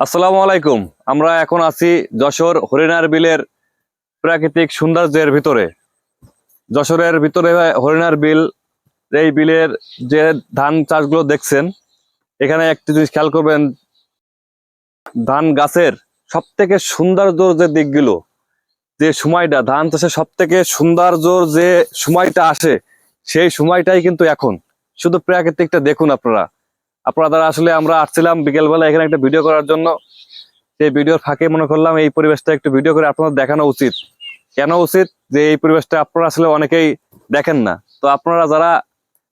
আসসালামু আলাইকুম। আমরা এখন আছি যশোর হরিণার বিলের প্রাকৃতিক সৌন্দর্যের ভিতরে। যশোরের ভিতরে হরিণার বিল, এই বিলের যে ধান চাষগুলো দেখছেন, এখানে একটি জিনিস খেয়াল করবেন, ধান গাছের সব থেকে সৌন্দর্য যে দিকগুলো, যে সময়টা, ধান চাষের সব থেকে সৌন্দর্যর যে সময়টা আসে, সেই সময়টাই কিন্তু এখন। শুধু প্রাকৃতিকটা দেখুন আপনারা। আপনারা আসলে আমরা আসছিলাম বিকেলবেলা এখানে একটা ভিডিও করার জন্য, সেই ভিডিওর ফাঁকে মনে করলাম এই পরিবেশটা একটু ভিডিও করে আপনাদের দেখানো উচিত। কেন উচিত? যে এই পরিবেশটা আপনারা আসলে অনেকেই দেখেন না। তো আপনারা যারা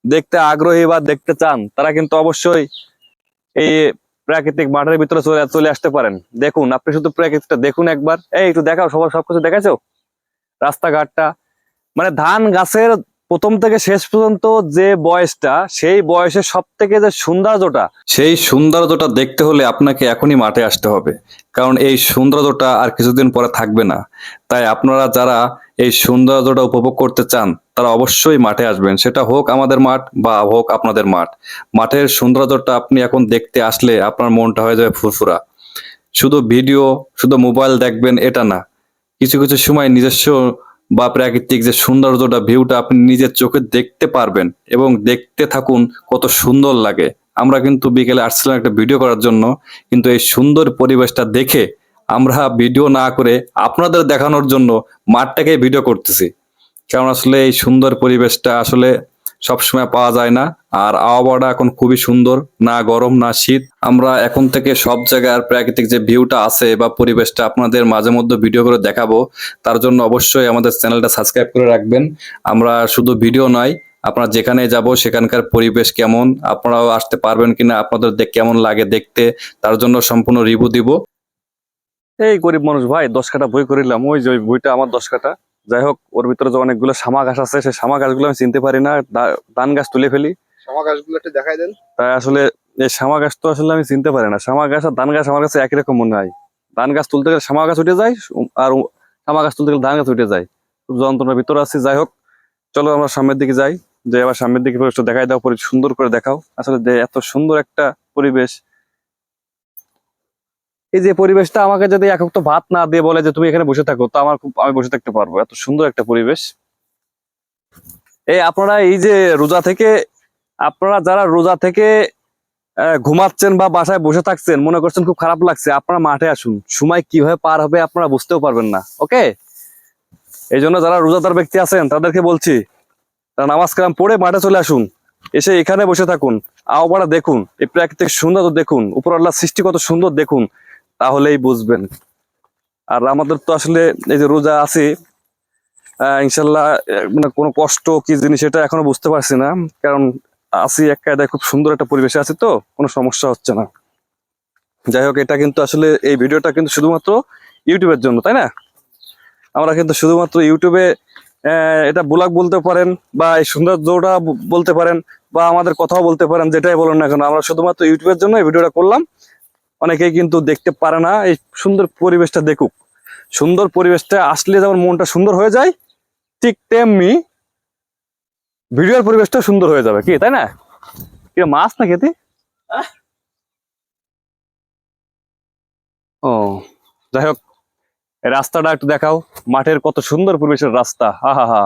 দেখতে আগ্রহী বা দেখতে চান, তারা কিন্তু অবশ্যই এই প্রাকৃতিক মাঠের ভিতরে চলে চলে আসতে পারেন। দেখুন, আপনি শুধু প্রাকৃতিকটা দেখুন একবার। এই, একটু দেখাও সবার সবকিছু দেখাইছো? রাস্তাঘাটটা মানে ধান গাছের প্রথম থেকে শেষ পর্যন্ত যে বয়সটা, সেই বয়সের সব থেকে যে সৌন্দর্যটা, সেই সৌন্দর্যটা দেখতে হলে আপনাকে এখনই মাঠে আসতে হবে। কারণ এই সৌন্দর্যটা আর কিছুদিন পরে থাকবে না। তাই আপনারা যারা এই সৌন্দর্যটা উপভোগ করতে চান, তারা অবশ্যই মাঠে আসবেন। সেটা হোক আমাদের মাঠ বা হোক আপনাদের মাঠ। মাঠের সৌন্দর্যটা আপনি এখন দেখতে আসলে আপনার মনটা হয়ে যাবে ফুরফুরা। শুধু ভিডিও, শুধু মোবাইল দেখবেন, এটা না। কিছু কিছু সময় নিজস্ব বা প্রাকৃতিক যে সৌন্দর্যটা ভিউটা আপনি নিজের চোখে দেখতে পারবেন এবং দেখতে থাকুন কত সুন্দর লাগে। আমরা কিন্তু বিকেলে আসছিলাম একটা ভিডিও করার জন্য, কিন্তু এই সুন্দর পরিবেশটা দেখে আমরা ভিডিও না করে আপনাদের দেখানোর জন্য মাঠটাকে ভিডিও করতেছি। কারণ আসলে এই সুন্দর পরিবেশটা আসলে সবসময় পাওয়া যায় না। আর আবহাওয়াটা এখন খুবই সুন্দর, না গরম, না শীত। আমরা এখন থেকে সব জায়গার প্রাকৃতিক যে ভিউটা আছে বা পরিবেশটা আপনাদের মাঝে মধ্যে ভিডিও করে দেখাবো, তার জন্য অবশ্যই আমাদের চ্যানেলটা সাবস্ক্রাইব করে রাখবেন। আমরা শুধু ভিডিও নয়, আপনারা যেখানে যাব সেখানকার পরিবেশ কেমন, আপনারাও আসতে পারবেন কিনা, আপনাদের কেমন লাগে দেখতে, তার জন্য সম্পূর্ণ রিভিউ দিব। এই গরিব মানুষ ভাই, দশ কাটা বই করিলাম ওই যে ওই বইটা, আমার দশ কাটা যাই হোক ওর ভিতরে যে অনেকগুলো শামা গাছ আছে সেই শামা গাছগুলো আমি চিনতে পারি না। ধান গাছ তুলে ফেলি। শামা গাছগুলো একটু দেখাই দেন। তাই আসলে এই শামা গাছ তো আসলে আমি চিনতে পারি না। শামা গাছ আর ধান গাছ আমার কাছে একই রকম মনে হয়। ধান গাছ তুলতে গেলে শামা গাছ উঠে যায় আর শামা গাছ তুলতে গেলে ধান গাছ উঠে যায়। খুব যন্ত্রণার ভিতরে আছি। যাই হোক চলো আমরা সামনের দিকে যাই। যে আবার সামনের দিকে একটু দেখাই দাও পরি সুন্দর করে দেখাও। আসলে যে এত সুন্দর একটা পরিবেশ এই যে পরিবেশটা আমাকে যদি এক তো ভাত না দিয়ে বলে যে তুমি এখানে বসে থাকো, তো আমার খুব, আমি বসে থাকতে পারব। এত সুন্দর একটা পরিবেশ। এই আপনারা এই যে রোজা থেকে, আপনারা যারা রোজা থেকে ঘুমাচ্ছেন বা বাসায় বসে থাকছেন, মনে করছেন খুব খারাপ লাগছে, আপনারা মাঠে আসুন। সময় কীভাবে পার হবে আপনারা বুঝতেও পারবেন না, ওকে? এই জন্য যারা রোজাদার ব্যক্তি আছেন, তাদেরকে বলছি, তারা নামাজ কালাম পড়ে মাঠে চলে আসুন। এসে এখানে বসে থাকুন আবহাওয়াটা দেখুন, এই প্রাকৃতিক সুন্দর দেখুন, উপর আল্লাহ সৃষ্টি কত সুন্দর দেখুন। তাহলেই বুঝবেন। আর আমাদের তো আসলে এই যে রোজা আছি ইনশাল্লাহ মানে কোনো কষ্ট কি জিনিস এটা এখনও বুঝতে পারছি না। কারণ আছি এক কায়দায় খুব সুন্দর একটা পরিবেশে আছে তো, কোনো সমস্যা হচ্ছে না। যাই হোক, এটা কিন্তু আসলে এই ভিডিওটা কিন্তু শুধুমাত্র ইউটিউবের জন্য, তাই না? আমরা কিন্তু শুধুমাত্র ইউটিউবে এটা ব্লগ বলতে পারেন বা এই সৌন্দর্যটা বলতে পারেন বা আমাদের কথাও বলতে পারেন, যেটাই বলুন না কেন, আমরা শুধুমাত্র ইউটিউবের জন্য এই ভিডিওটা করলাম। অনেকেই কিন্তু দেখতে পারে না, এই সুন্দর পরিবেশটা দেখুক। সুন্দর পরিবেশটা আসলে যেমন মনটা সুন্দর হয়ে যায়, ঠিক তেমনি ভিডিওর পরিবেশটা সুন্দর হয়ে যাবে, কি, তাই না? কি, মাছ না খেতে ও, যাই হোক রাস্তাটা একটু দেখাও, মাঠের কত সুন্দর পরিবেশের রাস্তা হা হা হা